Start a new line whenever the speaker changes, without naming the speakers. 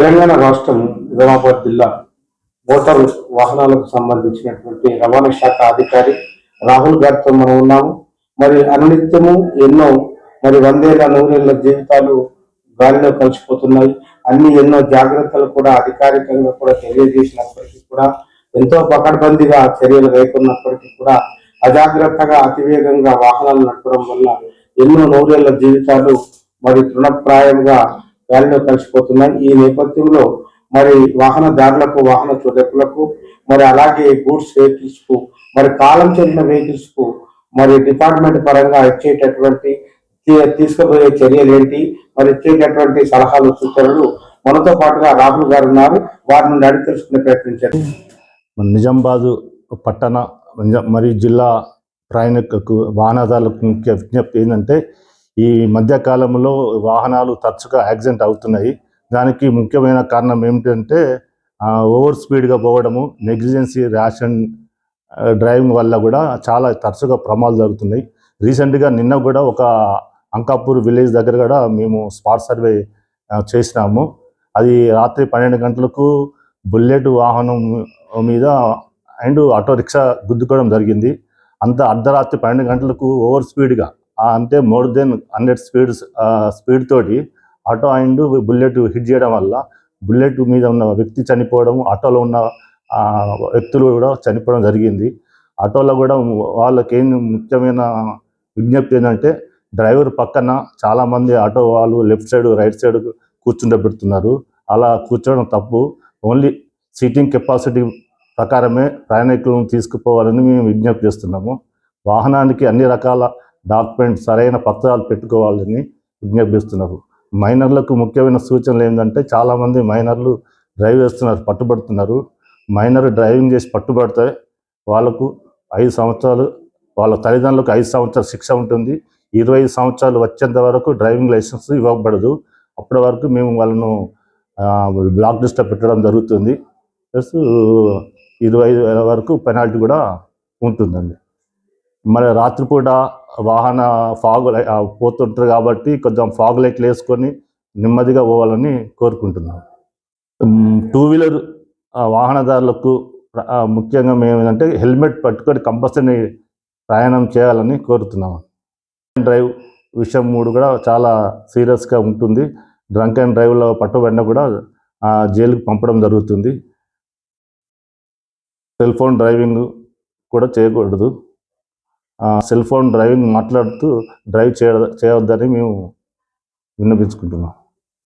తెలంగాణ రాష్ట్రం నిజామాబాద్ జిల్లా మోటార్ వాహనాలకు సంబంధించినటువంటి రవాణా శాఖ అధికారి రాహుల్ గారితో మనం ఉన్నాము. మరి అనునిత్యము ఎన్నో మరి వందేళ్ళ నూరేళ్ళ జీవితాలు గాలిలో కలిసిపోతున్నాయి. అన్ని ఎన్నో జాగ్రత్తలు కూడా అధికారికంగా కూడా తెలియజేసినప్పటికీ కూడా ఎంతో పకడ్బందీగా చర్యలు కైకొన్నప్పటికీ కూడా అజాగ్రత్తగా అతివేగంగా వాహనాలు నడపడం వల్ల ఎన్నో నూరేళ్ళ జీవితాలు మరి తృణప్రాయంగా గాలిలో కలిసిపోతున్నాయి. ఈ నేపథ్యంలో మరి వాహనదారులకు వాహన చోదకులకు మరి అలాగే గూడ్స్ వెహికల్స్కు మరి కాలం చెందిన వెహికల్స్కు మరి డిపార్ట్మెంట్ పరంగా ఇచ్చేటటువంటి తీ- తీసుకుపోయే చర్యలు ఏంటి? మరి ఇచ్చేటటువంటి సలహాలు సూచనలు మనతో పాటుగా రాహుల్ గారు ఉన్నారు. వారి నుండి అడిగి తెలుసుకునే ప్రయత్నించారు
మన నిజామాబాదు పట్టణ మరియు జిల్లా ప్రయాణికులకు వాహనదారులకు ముఖ్య విజ్ఞప్తి ఏంటంటే ఈ మధ్య కాలంలో వాహనాలు తరచుగా యాక్సిడెంట్ అవుతున్నాయి. దానికి ముఖ్యమైన కారణం ఏమిటంటే ఓవర్ స్పీడ్గా పోవడము నెగ్లిజెన్సీ ర్యాష్ అండ్ డ్రైవింగ్ వల్ల కూడా చాలా తరచుగా ప్రమాదాలు జరుగుతున్నాయి. రీసెంట్గా నిన్న కూడా ఒక అంకాపూర్ విలేజ్ దగ్గర కూడా మేము స్పాట్ సర్వే చేసినాము. అది రాత్రి పన్నెండు గంటలకు బుల్లెట్ వాహనం మీద అండ్ ఆటో రిక్షా గుద్దుకోవడం జరిగింది. అంత అర్ధరాత్రి పన్నెండు గంటలకు ఓవర్ స్పీడ్గా అంటే more than hundred speeds speed తోటి ఆటో అండ్ బుల్లెట్ హిట్ చేయడం వల్ల బుల్లెట్ మీద ఉన్న వ్యక్తి చనిపోవడం ఆటోలో ఉన్న వ్యక్తులు కూడా చనిపోవడం జరిగింది. ఆటోలో కూడా వాళ్ళకి ఏం ముఖ్యమైన విజ్ఞప్తి ఏంటంటే డ్రైవర్ పక్కన చాలామంది ఆటో వాళ్ళు లెఫ్ట్ సైడ్ రైట్ సైడ్ కూర్చుండబెడుతున్నారు అలా కూర్చోవడం తప్పు. ఓన్లీ సీటింగ్ కెపాసిటీ ప్రకారమే ప్రయాణికులను తీసుకుపోవాలని మేము విజ్ఞప్తి చేస్తున్నాము. వాహనానికి అన్ని రకాల డాక్యుమెంట్స్ సరైన పత్రాలు పెట్టుకోవాలని విజ్ఞాపిస్తున్నారు మైనర్లకు ముఖ్యమైన సూచనలు ఏంటంటే చాలామంది మైనర్లు డ్రైవ్ చేస్తున్నారు పట్టుబడుతున్నారు. మైనర్ డ్రైవింగ్ చేసి పట్టుబడితే వాళ్ళకు ఐదు సంవత్సరాలు వాళ్ళ తల్లిదండ్రులకు ఐదు సంవత్సరాల శిక్ష ఉంటుంది. ఇరవై ఐదు సంవత్సరాలు వచ్చేంత వరకు డ్రైవింగ్ లైసెన్స్ ఇవ్వబడదు. అప్పటి వరకు మేము వాళ్ళను బ్లాక్ లిస్ట్లో పెట్టడం జరుగుతుంది. ప్లస్ ఇరవై ఐదు వేల వరకు పెనాల్టీ కూడా ఉంటుందండి. మరి రాత్రిపూట వాహన ఫాగ్ లై- పోతుంటారు కాబట్టి కొంచెం ఫాగ్ లైట్లు వేసుకొని నెమ్మదిగా పోవాలని కోరుకుంటున్నాం. టూ వీలర్ వాహనదారులకు ముఖ్యంగా మేము ఏంటంటే హెల్మెట్ పట్టుకొని కంపల్సరీ ప్రయాణం చేయాలని కోరుతున్నాము డ్రైవ్ విషయం మూడు కూడా చాలా సీరియస్గా ఉంటుంది. డ్రంక్ అండ్ డ్రైవ్లో పట్టుబడిన కూడా జైలుకు పంపడం జరుగుతుంది. సెల్ ఫోన్ డ్రైవింగ్ కూడా చేయకూడదు. సెల్ ఫోన్ డ్రైవింగ్ మాట్లాడుతూ డ్రైవ్ చేయ చేయవద్దని మేము విన్నపించుకుంటున్నాం.